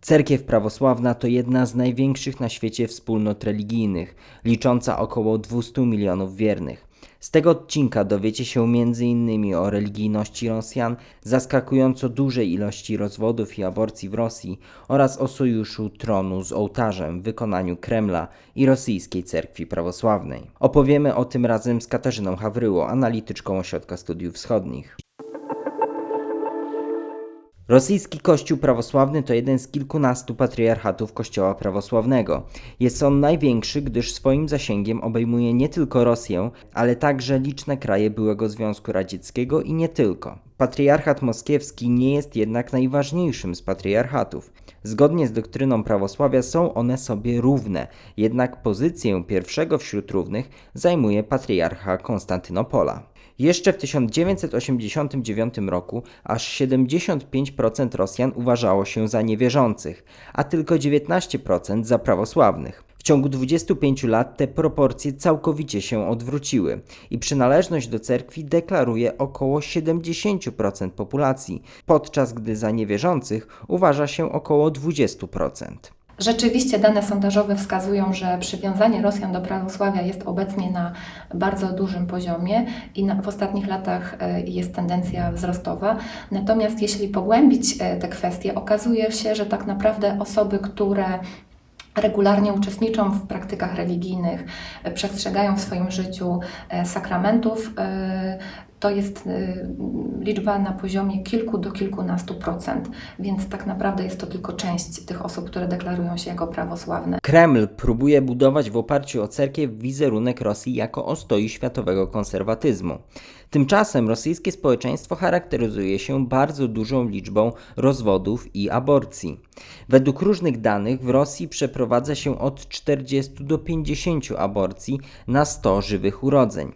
Cerkiew prawosławna to jedna z największych na świecie wspólnot religijnych, licząca około 200 milionów wiernych. Z tego odcinka dowiecie się m.in. o religijności Rosjan, zaskakująco dużej ilości rozwodów i aborcji w Rosji oraz o sojuszu tronu z ołtarzem w wykonaniu Kremla i rosyjskiej cerkwi prawosławnej. Opowiemy o tym razem z Katarzyną Hawryło, analityczką Ośrodka Studiów Wschodnich. Rosyjski Kościół Prawosławny to jeden z kilkunastu patriarchatów Kościoła Prawosławnego. Jest on największy, gdyż swoim zasięgiem obejmuje nie tylko Rosję, ale także liczne kraje byłego Związku Radzieckiego i nie tylko. Patriarchat moskiewski nie jest jednak najważniejszym z patriarchatów. Zgodnie z doktryną prawosławia są one sobie równe, jednak pozycję pierwszego wśród równych zajmuje patriarcha Konstantynopola. Jeszcze w 1989 roku aż 75% Rosjan uważało się za niewierzących, a tylko 19% za prawosławnych. W ciągu 25 lat te proporcje całkowicie się odwróciły i przynależność do cerkwi deklaruje około 70% populacji, podczas gdy za niewierzących uważa się około 20%. Rzeczywiście dane sondażowe wskazują, że przywiązanie Rosjan do prawosławia jest obecnie na bardzo dużym poziomie i na, w ostatnich latach e, jest tendencja wzrostowa. Natomiast jeśli pogłębić e, te kwestie, okazuje się, że tak naprawdę osoby, które regularnie uczestniczą w praktykach religijnych, e, przestrzegają w swoim życiu sakramentów, to jest e, liczba na poziomie kilku do kilkunastu procent, więc tak naprawdę jest to tylko część tych osób, które deklarują się jako prawosławne. Kreml próbuje budować w oparciu o cerkiew wizerunek Rosji jako ostoi światowego konserwatyzmu. Tymczasem rosyjskie społeczeństwo charakteryzuje się bardzo dużą liczbą rozwodów i aborcji. Według różnych danych w Rosji przeprowadza się od 40 do 50 aborcji na 100 żywych urodzeń.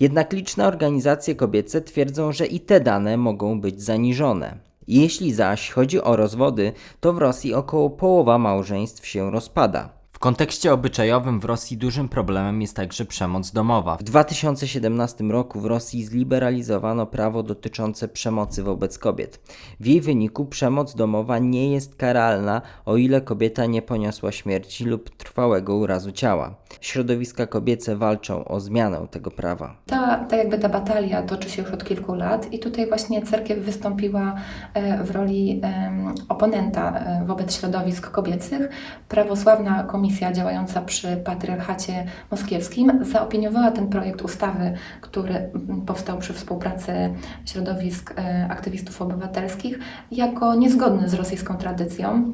Jednak liczne organizacje kobiece twierdzą, że i te dane mogą być zaniżone. Jeśli zaś chodzi o rozwody, to w Rosji około połowa małżeństw się rozpada. W kontekście obyczajowym w Rosji dużym problemem jest także przemoc domowa. W 2017 roku w Rosji zliberalizowano prawo dotyczące przemocy wobec kobiet. W jej wyniku przemoc domowa nie jest karalna, o ile kobieta nie poniosła śmierci lub trwałego urazu ciała. Środowiska kobiece walczą o zmianę tego prawa. Ta, ta jakby ta batalia toczy się już od kilku lat i tutaj właśnie cerkiew wystąpiła e, w roli oponenta e, wobec środowisk kobiecych. Prawosławna komisja działająca przy patriarchacie moskiewskim zaopiniowała ten projekt ustawy, który mm, powstał przy współpracy środowisk e, aktywistów obywatelskich, jako niezgodny z rosyjską tradycją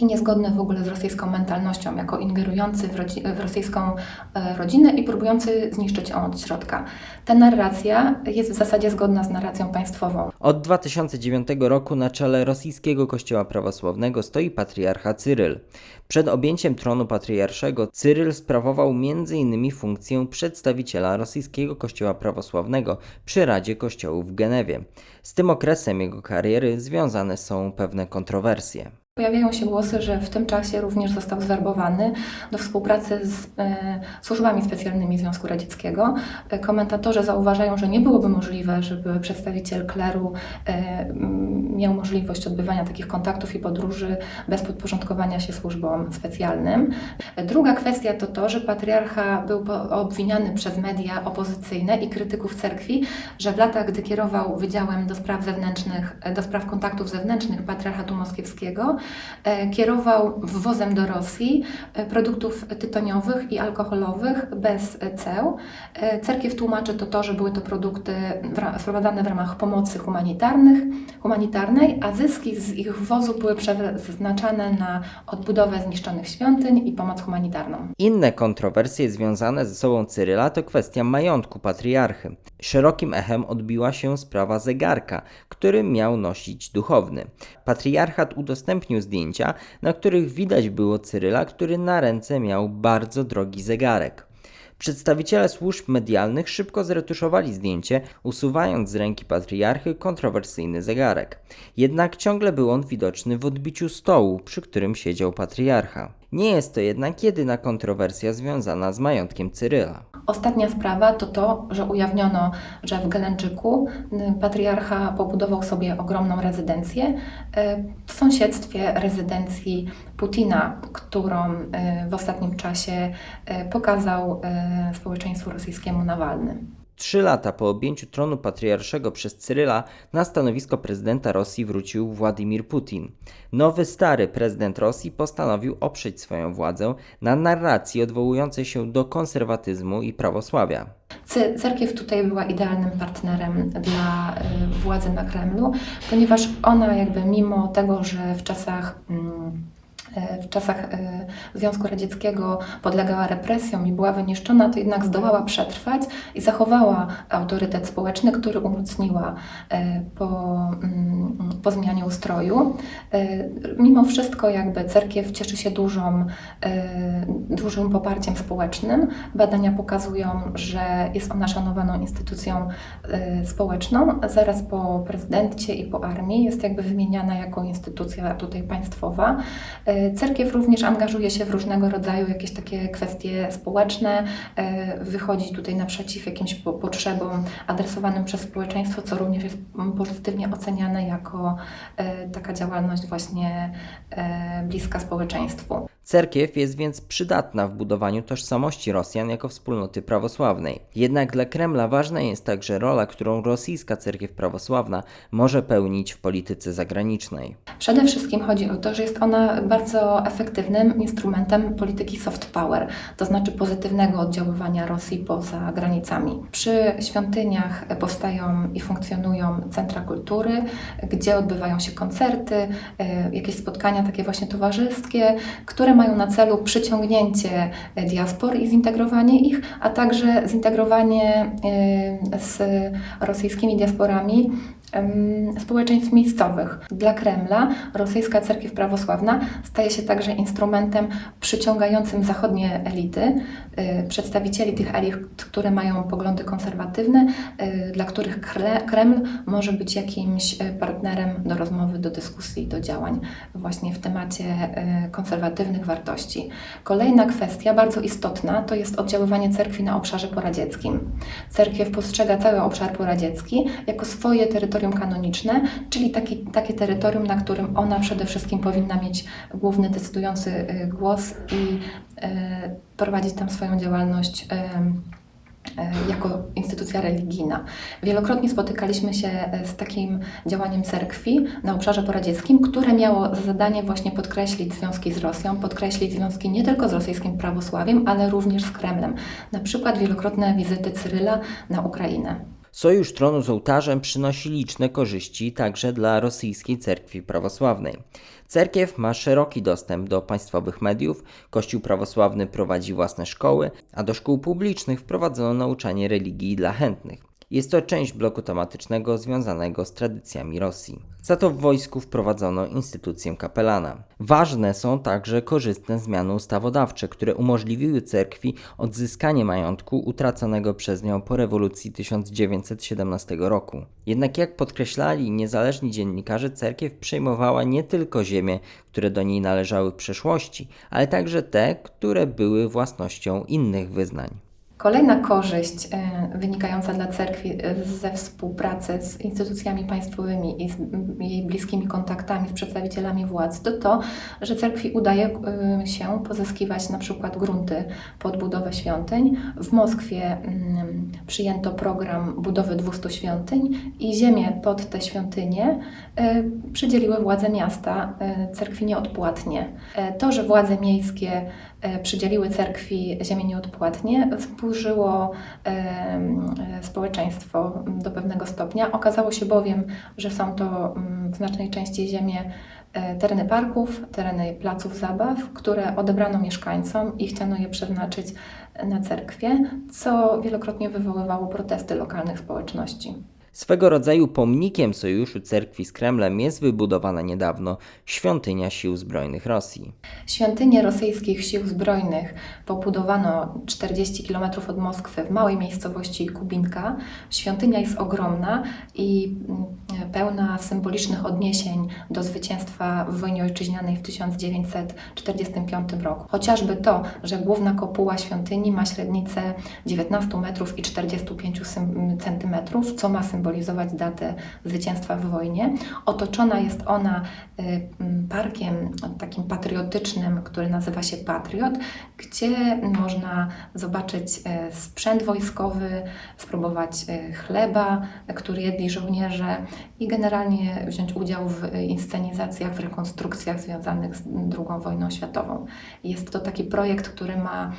i niezgodny w ogóle z rosyjską mentalnością, jako ingerujący w, rodzi- w rosyjską e, rodzinę i próbujący zniszczyć ją od środka. Ta narracja jest w zasadzie zgodna z narracją państwową. Od 2009 roku na czele rosyjskiego kościoła prawosławnego stoi patriarcha Cyryl. Przed objęciem tronu patriarszego Cyryl sprawował m.in. funkcję przedstawiciela rosyjskiego kościoła prawosławnego przy Radzie Kościołów w Genewie. Z tym okresem jego kariery związane są pewne kontrowersje. Pojawiają się głosy, że w tym czasie również został zwerbowany do współpracy z e, służbami specjalnymi Związku Radzieckiego. E, komentatorzy zauważają, że nie byłoby możliwe, żeby przedstawiciel kleru e, miał możliwość odbywania takich kontaktów i podróży bez podporządkowania się służbom specjalnym. Druga kwestia to to, że patriarcha był obwiniany przez media opozycyjne i krytyków cerkwi, że w latach, gdy kierował Wydziałem do Spraw Zewnętrznych, e, do Spraw Kontaktów Zewnętrznych Patriarchatu Moskiewskiego, e, kierował wwozem do Rosji e, produktów tytoniowych i alkoholowych bez ceł. Cerkiew tłumaczy to to, że były to produkty sprowadzane w ramach pomocy humanitarnych, humanitarnej, a zyski z ich wwozu były przeznaczane na odbudowę zniszczonych świątyń i pomoc humanitarną. Inne kontrowersje związane ze sobą Cyryla to kwestia majątku patriarchy. Szerokim echem odbiła się sprawa zegarka, który miał nosić duchowny. Patriarchat udostępnił zdjęcia, na których widać było Cyryla, który na ręce miał bardzo drogi zegarek. Przedstawiciele służb medialnych szybko zretuszowali zdjęcie, usuwając z ręki patriarchy kontrowersyjny zegarek. Jednak ciągle był on widoczny w odbiciu stołu, przy którym siedział patriarcha. Nie jest to jednak jedyna kontrowersja związana z majątkiem Cyryla. Ostatnia sprawa to to, że ujawniono, że w Gelęczyku y, patriarcha pobudował sobie ogromną rezydencję y, sąsiedztwie rezydencji Putina, którą y, w ostatnim czasie y, pokazał y, społeczeństwu rosyjskiemu Nawalny. Trzy lata po objęciu tronu patriarszego przez Cyryla na stanowisko prezydenta Rosji wrócił Władimir Putin. Nowy, stary prezydent Rosji postanowił oprzeć swoją władzę na narracji odwołującej się do konserwatyzmu i prawosławia. Cerkiew tutaj była idealnym partnerem dla y, władzy na Kremlu, ponieważ ona jakby mimo tego, że w czasach mm, w czasach y, Związku Radzieckiego podlegała represjom i była wyniszczona, to jednak zdołała przetrwać i zachowała autorytet społeczny, który umocniła y, po, mm, po zmianie ustroju. Mimo wszystko jakby cerkiew cieszy się dużą, dużym poparciem społecznym. Badania pokazują, że jest ona szanowaną instytucją społeczną. Zaraz po prezydencie i po armii jest jakby wymieniana jako instytucja tutaj państwowa. Cerkiew również angażuje się w różnego rodzaju jakieś takie kwestie społeczne, y, wychodzi tutaj naprzeciw jakimś po- potrzebom adresowanym przez społeczeństwo, co również jest pozytywnie oceniane jako y, taka działalność właśnie y, bliska społeczeństwu. Cerkiew jest więc przydatna w budowaniu tożsamości Rosjan jako wspólnoty prawosławnej. Jednak dla Kremla ważna jest także rola, którą rosyjska cerkiew prawosławna może pełnić w polityce zagranicznej. Przede wszystkim chodzi o to, że jest ona bardzo efektywnym instrumentem polityki soft power, to znaczy pozytywnego oddziaływania Rosji poza granicami. Przy świątyniach powstają i funkcjonują centra kultury, gdzie odbywają się koncerty, e, jakieś spotkania takie właśnie towarzyskie, które mają na celu przyciągnięcie e, diaspor i zintegrowanie ich, a także zintegrowanie e, z rosyjskimi diasporami społeczeństw miejscowych. Dla Kremla rosyjska cerkiew prawosławna staje się także instrumentem przyciągającym zachodnie elity, y, przedstawicieli tych elit, które mają poglądy konserwatywne, y, dla których Kre- Kreml może być jakimś y, partnerem do rozmowy, do dyskusji, do działań właśnie w temacie konserwatywnych wartości. Kolejna kwestia, bardzo istotna, to jest oddziaływanie cerkwi na obszarze poradzieckim. Cerkiew postrzega cały obszar poradziecki jako swoje terytorium kanoniczne, czyli taki, takie terytorium, na którym ona przede wszystkim powinna mieć główny, decydujący y, głos i y, prowadzić tam swoją działalność. y, jako instytucja religijna. Wielokrotnie spotykaliśmy się z takim działaniem cerkwi na obszarze poradzieckim, które miało za zadanie właśnie podkreślić związki z Rosją, podkreślić związki nie tylko z rosyjskim prawosławiem, ale również z Kremlem. Na przykład wielokrotne wizyty Cyryla na Ukrainę. Sojusz tronu z ołtarzem przynosi liczne korzyści także dla rosyjskiej cerkwi prawosławnej. Cerkiew ma szeroki dostęp do państwowych mediów, Kościół prawosławny prowadzi własne szkoły, a do szkół publicznych wprowadzono nauczanie religii dla chętnych. Jest to część bloku tematycznego związanego z tradycjami Rosji. Za to w wojsku wprowadzono instytucję kapelana. Ważne są także korzystne zmiany ustawodawcze, które umożliwiły cerkwi odzyskanie majątku utraconego przez nią po rewolucji 1917 roku. Jednak jak podkreślali niezależni dziennikarze, cerkiew przejmowała nie tylko ziemie, które do niej należały w przeszłości, ale także te, które były własnością innych wyznań. Kolejna korzyść e, wynikająca dla cerkwi e, ze współpracy z instytucjami państwowymi i z jej bliskimi kontaktami z przedstawicielami władz to to, że cerkwi udaje e, się pozyskiwać na przykład grunty pod budowę świątyń. W Moskwie mm, przyjęto program budowy 200 świątyń i ziemię pod te świątynie przydzieliły władze miasta cerkwi nieodpłatnie. To, że władze miejskie przydzieliły cerkwi ziemię nieodpłatnie, wzburzyło em, e, społeczeństwo do pewnego stopnia. Okazało się bowiem, że są to mm, w znacznej części ziemie e, tereny parków, tereny placów zabaw, które odebrano mieszkańcom i chciano je przeznaczyć na cerkwie, co wielokrotnie wywoływało protesty lokalnych społeczności. Swego rodzaju pomnikiem sojuszu cerkwi z Kremlem jest wybudowana niedawno świątynia sił zbrojnych Rosji. Świątynię rosyjskich sił zbrojnych pobudowano 40 km od Moskwy w małej miejscowości Kubinka. Świątynia jest ogromna i mm, pełna symbolicznych odniesień do zwycięstwa w wojnie ojczyźnianej w 1945 roku. Chociażby to, że główna kopuła świątyni ma średnicę 19 metrów i 45 sym- centymetrów, co ma symbolizować datę zwycięstwa w wojnie. Otoczona jest ona y, parkiem takim patriotycznym, który nazywa się Patriot, gdzie można zobaczyć e, sprzęt wojskowy, spróbować e, chleba, który jedli żołnierze i generalnie wziąć udział w inscenizacjach, w rekonstrukcjach związanych z II wojną światową. Jest to taki projekt, który ma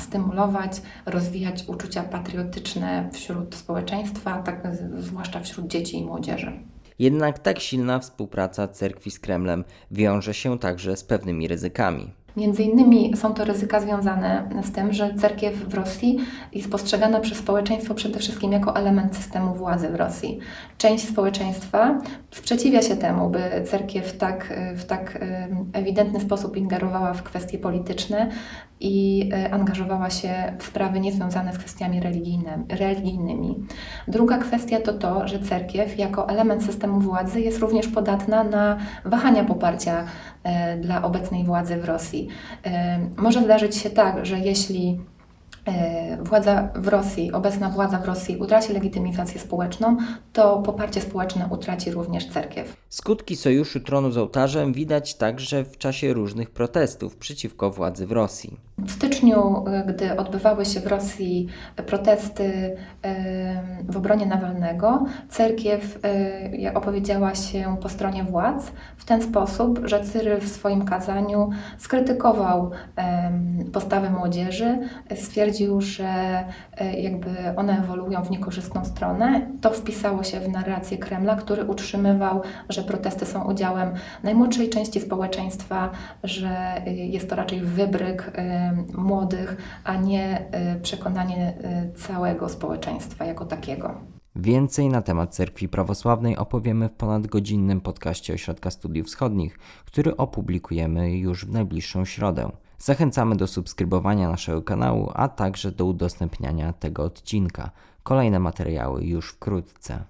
stymulować, rozwijać uczucia patriotyczne wśród społeczeństwa, tak, zwłaszcza wśród dzieci i młodzieży. Jednak tak silna współpraca cerkwi z Kremlem wiąże się także z pewnymi ryzykami. Między innymi są to ryzyka związane z tym, że cerkiew w Rosji jest postrzegana przez społeczeństwo przede wszystkim jako element systemu władzy w Rosji. Część społeczeństwa sprzeciwia się temu, by cerkiew tak, w tak ewidentny sposób ingerowała w kwestie polityczne i e, angażowała się w sprawy niezwiązane z kwestiami religijnymi. Druga kwestia to to, że cerkiew jako element systemu władzy jest również podatna na wahania poparcia e, dla obecnej władzy w Rosji. Może zdarzyć się tak, że jeśli władza w Rosji, obecna władza w Rosji utraci legitymizację społeczną, to poparcie społeczne utraci również cerkiew. Skutki sojuszu tronu z ołtarzem widać także w czasie różnych protestów przeciwko władzy w Rosji. W styczniu, e, gdy odbywały się w Rosji protesty e, w obronie Nawalnego, cerkiew e, opowiedziała się po stronie władz w ten sposób, że Cyryl w swoim kazaniu skrytykował em, postawę młodzieży, stwierdził, że e, jakby one ewoluują w niekorzystną stronę. To wpisało się w narrację Kremla, który utrzymywał, że protesty są udziałem najmłodszej części społeczeństwa, że y, jest to raczej wybryk y, młodych, a nie przekonanie całego społeczeństwa jako takiego. Więcej na temat cerkwi prawosławnej opowiemy w ponadgodzinnym podcaście Ośrodka Studiów Wschodnich, który opublikujemy już w najbliższą środę. Zachęcamy do subskrybowania naszego kanału, a także do udostępniania tego odcinka. Kolejne materiały już wkrótce.